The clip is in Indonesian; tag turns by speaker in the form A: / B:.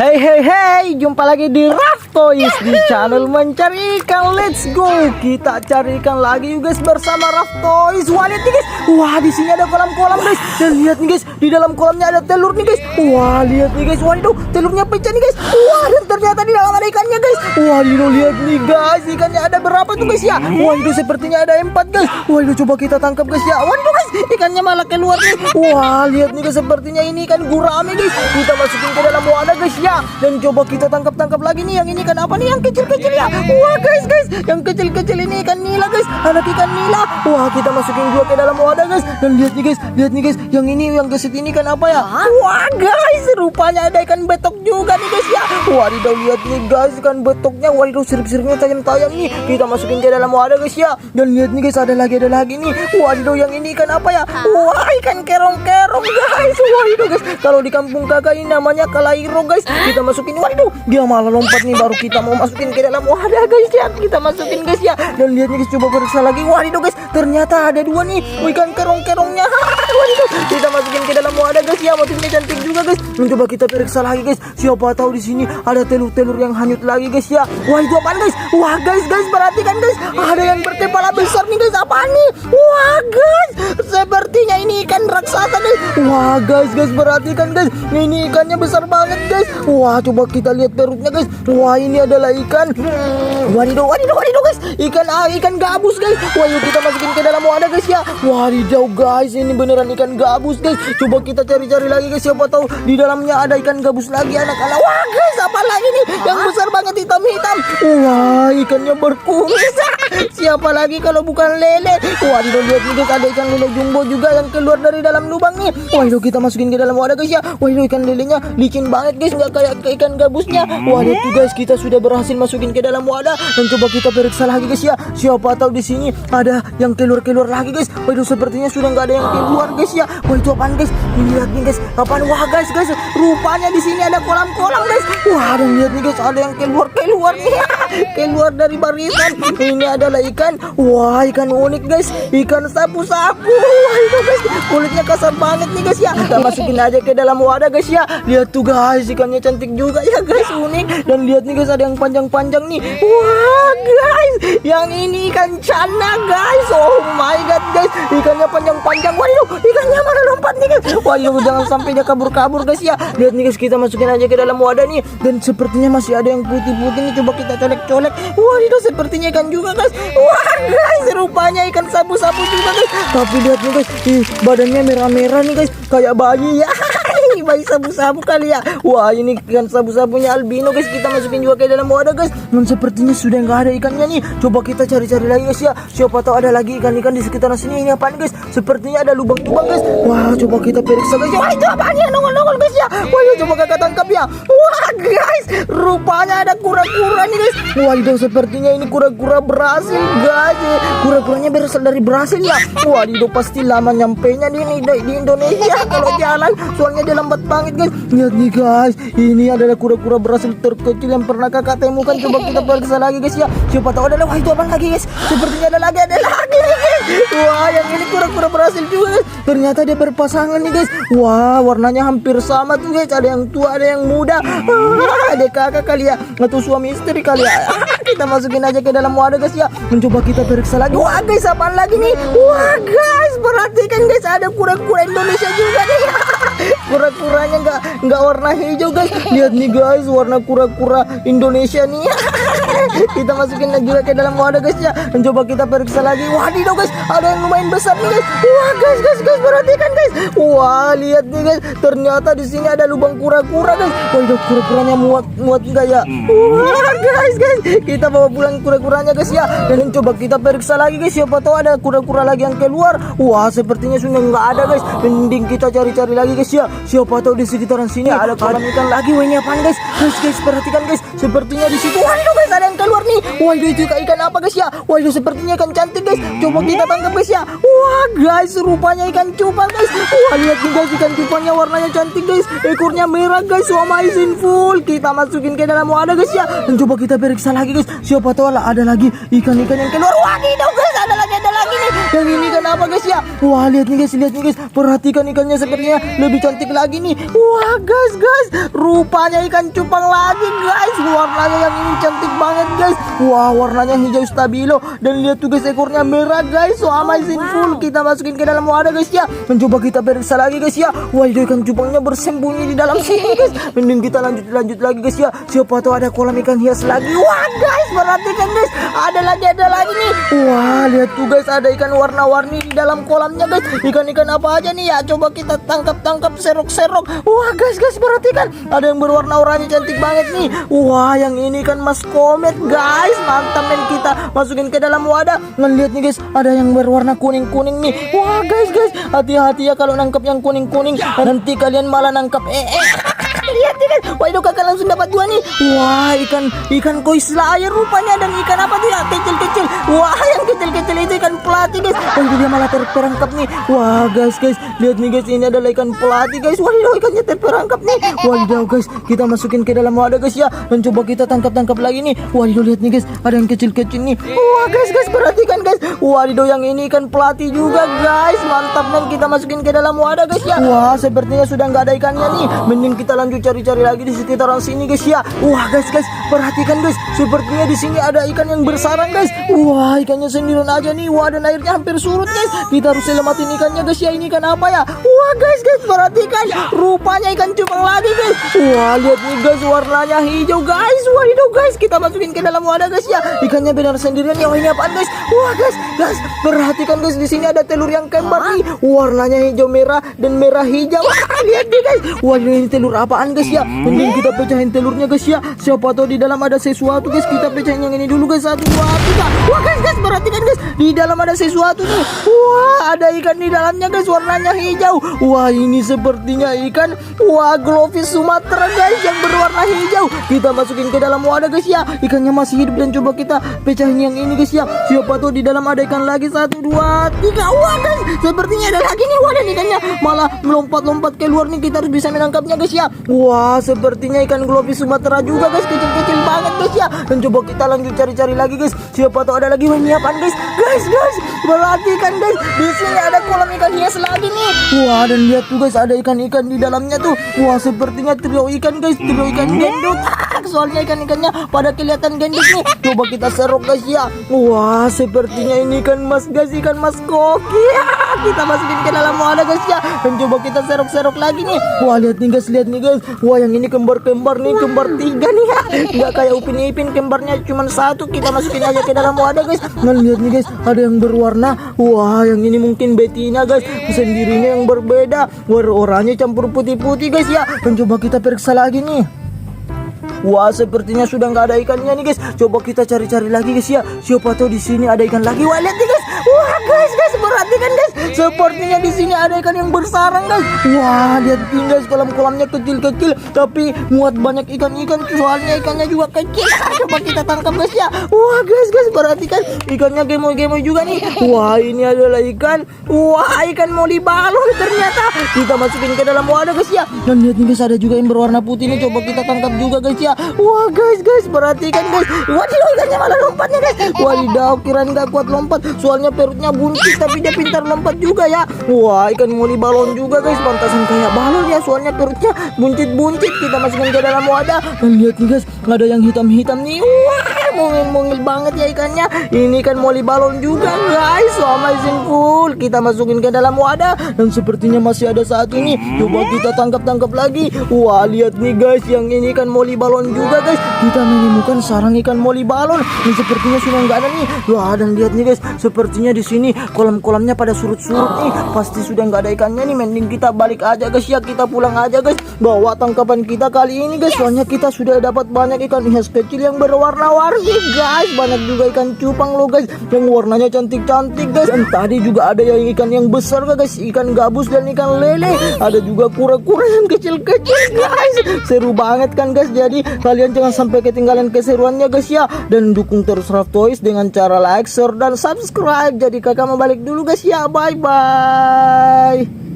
A: Hey hey hey, jumpa lagi di Raf Toys di channel mencari ikan. Let's go. Kita cari ikan lagi yuk guys bersama Raf Toys. Wah lihat nih guys. Wah di sini ada kolam-kolam guys. Dan lihat nih guys, di dalam kolamnya ada telur nih guys. Wah lihat nih guys. Itu telurnya pecah nih guys. Wah dan ternyata di dalam ada ikannya guys. Wah itu lihat nih guys, ikannya ada berapa tuh guys ya? Wah itu sepertinya ada empat guys. Itu coba kita tangkap guys ya. Wah itu guys, ikannya malah keluar nih. Wah lihat nih guys, sepertinya ini ikan gurame guys. Kita masukin ke dalam wadah guys ya. Dan coba kita tangkap-tangkap lagi nih. Yang ini ikan apa nih? Yang kecil-kecil ya. Wah guys guys, yang kecil-kecil ini ikan nila guys. Anak ikan nila. Wah kita masukin juga ke dalam wadah guys. Dan lihat nih guys, lihat nih guys. Yang ini yang gesit ini ikan apa ya? Wah guys, rupanya ada ikan betok juga nih guys ya. Wadidaw lihat nih guys, ikan betoknya. Wadidaw sirip-siripnya tajam-tajam nih. Kita masukin ke dalam wadah guys ya. Dan lihat nih guys, ada lagi ada lagi nih. Wadidaw yang ini ikan apa ya? Wah ikan kerong-kerong guys. Wadidaw guys, kalau di kampung kakak ini namanya kalairo guys. Kita masukin, waduh dia malah lompat nih baru kita mau masukin ke dalam wadah guys ya. Kita masukin guys ya. Dan lihat nih guys, coba periksa lagi. Wadidaw guys, ternyata ada dua nih. Ikan kerong-kerongnya. Kita masukin ke dalam wadah guys ya. Motifnya cantik juga guys. Coba kita periksa lagi guys. Siapa tahu di sini ada telur-telur yang hanyut lagi guys ya. Wah itu apaan guys? Wah guys guys perhatikan guys. Ada yang berkepala besar nih guys. Apaan nih? Wah guys, sepertinya ini ikan raksasa guys. Wah guys guys perhatikan guys. Ini ikannya besar banget guys. Wah coba kita lihat perutnya guys. Wah ini adalah ikan. Wadidaw wadidaw wadidaw guys. Ikan ah, ikan gabus guys. Wah yuk kita masukin ke dalam wadah guys ya. Wadidaw guys ini beneran ikan gabus guys. Coba kita cari-cari lagi guys. Siapa tahu di dalamnya ada ikan gabus lagi anak-anak. Wah guys apa lagi nih? Yang besar banget hitam-hitam. Wah ikannya berkumis. Siapa lagi kalau bukan lele? Waduh lihat nih guys ada ikan lele jumbo juga yang keluar dari dalam lubang nih. Waduh kita masukin ke dalam wadah guys ya. Waduh ikan lelenya licin banget guys nggak kayak ke ikan gabusnya. Waduh tuh guys kita sudah berhasil masukin ke dalam wadah dan coba kita periksa lagi guys ya. Siapa tahu di sini ada yang keluar-keluar lagi guys. Waduh sepertinya sudah nggak ada yang keluar guys ya. Wah itu apaan guys? Ini lihat nih guys. Apaan? Wah guys guys rupanya di sini ada kolam-kolam guys. Wah dan lihat nih guys ada yang keluar-keluar nih. keluar dari barisan. Ini adalah ikan. Wah ikan unik guys. Ikan sapu-sapu. Wah itu guys kulitnya kasar banget nih guys ya. Kita masukin aja ke dalam wadah guys ya. Lihat tuh guys ikannya cantik juga ya guys unik. Dan lihat nih guys ada yang panjang-panjang nih. Wah guys yang ini ikan cana guys. Oh my god guys ikannya panjang-panjang. Waduh ikannya mana lompat nih guys. Waduh jangan sampai dia kabur-kabur guys ya. Lihat nih guys kita masukin aja ke dalam wadah nih. Dan sepertinya masih ada yang putih-putih nih. Coba kita colek-colek. Wah itu sepertinya ikan juga guys. Wah guys rupanya ikan sapu-sapu juga guys. Tapi lihat nih guys. Ih, badannya merah-merah nih guys. Kayak bayi ya. Bayi sabu-sabu kali ya. Wah ini ikan sabu-sabunya albino guys. Kita masukin juga ke dalam wadah guys. Dan sepertinya sudah nggak ada ikannya nih. Coba kita cari-cari lagi guys ya. Siapa tahu ada lagi ikan-ikan di sekitaran sini. Ini apaan guys? Sepertinya ada lubang-lubang guys. Wah coba kita periksa guys. Wah itu apaan ya? Nongol-nongol guys ya. Wah yuk coba kakak tangkap ya. Wah guys. Rupanya ada kura-kura nih guys. Wah itu sepertinya ini kura-kura berhasil guys. Kura-kuranya berasal dari Brasil ya. Wah itu pasti lama nyampe nya di, di, di Indonesia kalau jalan. Soalnya dia lambat banget guys. Lihat nih guys. Ini adalah kura-kura berhasil terkecil yang pernah kakak temukan. Coba kita periksa lagi guys ya. Siapa tahu ada wah itu apa lagi guys? Sepertinya ada lagi ada lagi. Wah yang ini kura-kura berhasil juga guys. Ternyata dia berpasangan nih guys. Wah warnanya hampir sama tuh guys. Ada yang tua ada yang muda. Ah, ada kakak kali ya. Atau suami istri kali ya. kita masukin aja ke dalam wadah guys ya. Mencoba kita periksa lagi. Wah guys apaan lagi nih? Wah guys perhatikan guys ada kura-kura Indonesia juga. Kura-kuranya nggak nggak warna hijau guys. Lihat nih guys warna kura-kura Indonesia nih. kita masukin juga ke dalam wadah guys ya. Dan coba kita periksa lagi. Wadidaw guys, ada yang lumayan besar nih guys. Wah guys guys guys perhatikan guys. Wah lihat nih guys, ternyata di sini ada lubang kura-kura guys. Wah itu kura-kuranya muat muat enggak ya? Wah guys guys, kita bawa pulang kura-kuranya guys ya. Dan coba kita periksa lagi guys. Siapa tahu ada kura-kura lagi yang keluar. Wah sepertinya sudah nggak ada guys. Mending kita cari-cari lagi guys ya. Siapa tahu di sekitaran sini ada kolam ikan lagi. Wah ini apaan guys? Guys guys perhatikan guys. Sepertinya di situ. Wah itu guys ada yang keluar nih. Wah itu ikan apa guys ya? Itu sepertinya ikan cantik guys. Coba kita tangkap guys ya. Wah guys rupanya ikan cupang guys. Wah lihat nih guys ikan cupangnya warnanya cantik guys. Ekornya merah guys. So amazing full. Kita masukin ke dalam wadah guys ya. Dan coba kita periksa lagi guys. Siapa tahu ada lagi ikan-ikan yang keluar. Gitu guys lagi nih. Yang ini kan apa guys ya? Wah lihat nih guys, lihat nih guys. Perhatikan ikannya sepertinya lebih cantik lagi nih. Wah guys guys, rupanya ikan cupang lagi guys. Warnanya yang ini cantik banget guys. Wah warnanya hijau stabilo dan lihat tuh guys ekornya merah guys. So amazing full. Kita masukin ke dalam wadah guys ya. Mencoba kita periksa lagi guys ya. Wah itu ikan cupangnya bersembunyi di dalam sini guys. Mending kita lanjut lanjut lagi guys ya. Siapa tahu ada kolam ikan hias lagi. Wah guys perhatikan guys. Ada lagi ada lagi nih. Wah lihat tuh guys ada ikan warna-warni di dalam kolamnya guys. Ikan-ikan apa aja nih ya? Coba kita tangkap-tangkap serok-serok. Wah guys guys perhatikan. Ada yang berwarna oranye cantik banget nih. Wah yang ini kan mas komet guys. Mantap men kita masukin ke dalam wadah. Ngeliat nih guys ada yang berwarna kuning-kuning nih. Wah guys guys hati-hati ya kalau nangkap yang kuning-kuning. Nanti kalian malah nangkap eh eh. Wah itu kakak langsung dapat dua nih. Wah ikan ikan koi slayer rupanya dan ikan apa tuh ya kecil-kecil. Wah yang kecil-kecil itu ikan pelatih guys. Wah itu dia malah terperangkap nih. Wah guys guys, lihat nih guys ini adalah ikan pelatih guys. Itu ikannya terperangkap nih. Itu guys, kita masukin ke dalam wadah guys ya. Dan coba kita tangkap-tangkap lagi nih. Itu lihat nih guys, ada yang kecil-kecil nih. Wah guys guys perhatikan guys. Itu yang ini ikan pelatih juga guys. Mantap men kita masukin ke dalam wadah guys ya. Wah sepertinya sudah nggak ada ikannya nih. Mending kita lanjut cari-cari lagi di sekitaran sini guys ya. Wah guys guys, perhatikan guys. Sepertinya di sini ada ikan yang bersarang guys. Wah ikannya sendirian aja nih. Wah dan airnya hampir surut guys. Kita harus selamatin ikannya guys ya. Ini ikan apa ya? Wah guys guys perhatikan. Rupanya ikan cupang lagi guys. Wah lihat nih guys warnanya hijau guys. Wah hijau guys. Kita masukin ke dalam wadah guys ya. Ikannya benar sendirian ya. Wah ini apaan guys? Wah guys guys perhatikan guys di sini ada telur yang kembar nih. Warnanya hijau merah dan merah hijau. Wah lihat nih guys. Wah ini telur apaan guys ya? Mending kita pecahin telurnya guys ya. Siapa tahu di dalam ada sesuatu guys. Kita pecahin yang ini dulu guys. Satu dua tiga. Wah guys guys perhatikan guys. Di dalam ada sesuatu nih. Wah ada ikan di dalamnya guys. Warnanya hijau. Wah ini sepertinya ikan. Wah glowfish Sumatera guys yang berwarna hijau. Kita masukin ke dalam wadah guys ya. Ikannya masih hidup dan coba kita pecahin yang ini guys ya. Siapa tahu di dalam ada ikan lagi. Satu dua tiga. Wah guys sepertinya ada lagi nih. Wah dan ikannya malah melompat-lompat keluar nih. Kita harus bisa menangkapnya guys ya. Wah sepertinya ikan glowfish Sumatera juga guys. Kecil-kecil banget guys ya. Dan coba kita lanjut cari-cari lagi guys. Siapa tahu ada lagi menyiapkan guys. Guys guys perhatikan guys. Di sini ada kolam ikan hias lagi nih. Wah dan lihat tuh guys ada ikan-ikan di dalamnya tuh. Wah sepertinya trio ikan guys. Trio ikan gendut. Soalnya ikan-ikannya pada kelihatan gendut nih. Coba kita serok guys ya. Wah sepertinya ini ikan mas guys. Ikan mas koki. Kita masukin ke dalam wadah guys ya. Dan coba kita serok-serok lagi nih. Wah lihat nih guys. Lihat nih guys. Wah yang ini kembar-kembar nih. Kembar tiga nih ya. Nggak kayak Upin Ipin kembarnya cuma satu. Kita masukin aja ke dalam wadah guys. Nah lihat nih guys. Ada yang berwarna. Wah yang ini mungkin betina guys. Sendirinya yang berbeda. Warna oranye campur putih-putih guys ya. Dan coba kita periksa lagi nih. Wah, sepertinya sudah nggak ada ikannya nih guys. Coba kita cari-cari lagi guys ya. Siapa tahu di sini ada ikan lagi. Wah, lihat nih guys. Wah, guys, guys, perhatikan guys. Sepertinya di sini ada ikan yang bersarang guys. Wah, lihat nih guys, kolam-kolamnya kecil-kecil tapi muat banyak ikan-ikan. Soalnya ikannya juga kecil. Coba kita tangkap guys ya. Wah, guys, guys, perhatikan ikannya gemoy-gemoy juga nih. Wah, ini adalah ikan. Wah, ikan mau dibalon ternyata. Kita masukin ke dalam wadah guys ya. Dan lihat nih guys, ada juga yang berwarna putih nih. Coba kita tangkap juga guys ya. Wah, guys, guys, perhatikan guys. Wadidaw, ikannya malah lompatnya guys. Wadidaw, nggak kuat lompat. Soalnya perutnya buncit tapi dia pintar lompat juga ya. Wah, ikan muli balon juga guys. Pantasan kayak balon ya. Soalnya perutnya buncit-buncit. Kita masukin ke dalam wadah. Dan lihat nih guys, ada yang hitam-hitam nih. Wah, mungil-mungil banget ya ikannya. Ini kan moli balon juga guys. So amazing full. Kita masukin ke dalam wadah dan sepertinya masih ada satu nih. Coba kita tangkap-tangkap lagi. Wah, lihat nih guys, yang ini kan moli balon juga guys. Kita menemukan sarang ikan moli balon. Yang sepertinya sudah nggak ada nih. Wah, dan lihat nih guys, sepertinya di sini kolam-kolamnya pada surut-surut nih. Pasti sudah nggak ada ikannya nih. Mending kita balik aja guys ya. Kita pulang aja guys. Bawa tangkapan kita kali ini guys. Soalnya kita sudah dapat banyak ikan hias kecil yang berwarna-warni guys. Banyak juga ikan cupang loh guys. Yang warnanya cantik-cantik guys. Dan tadi juga ada yang ikan yang besar guys. Ikan gabus dan ikan lele. Ada juga kura-kura yang kecil-kecil guys. Seru banget kan guys. Jadi kalian jangan sampai ketinggalan keseruannya guys ya. Dan dukung terus Raf Toys dengan cara like, share, dan subscribe. Jadi kakak mau balik dulu guys ya. Bye-bye.